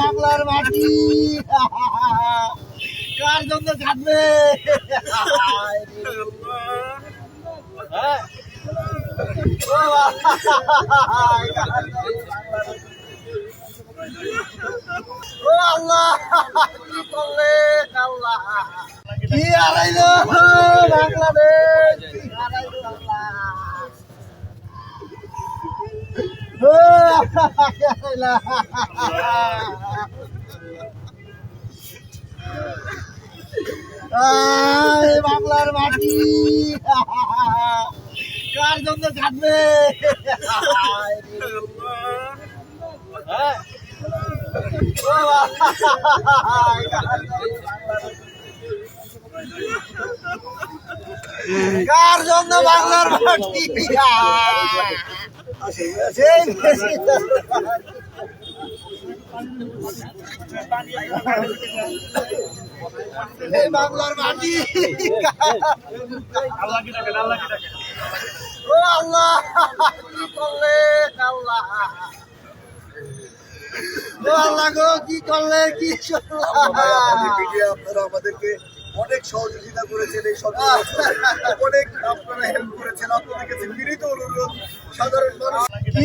বাংলার মাটি। কার জন্য কাঁদবে? ও আল্লাহ। কি করলে? আল্লাহ। কি হারাইলো? বাংলাদেশ। কি বাংলার মাটি। কার জন্য কাঁদবে? কার জন্য বাংলার মাটি? কি গো কি আপনারা আমাদেরকে অনেক সহযোগিতা করেছেন এই সব অনেক আপনারা হেল্প করেছেন আপনাদের কাছে বিনীত অনুরোধ সাধারণ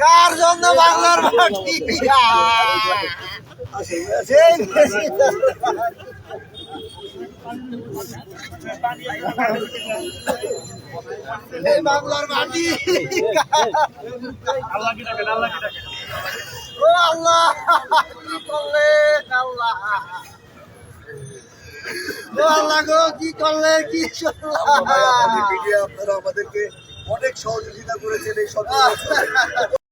কার জন্য বাংলার মাটি? বাংলার মাটি। ও আল্লাহ, কি করলে আল্লাহ? আল্লাহ গো, কি করলে কি আমাদেরকে অনেক সহযোগিতা করেছেন এই সব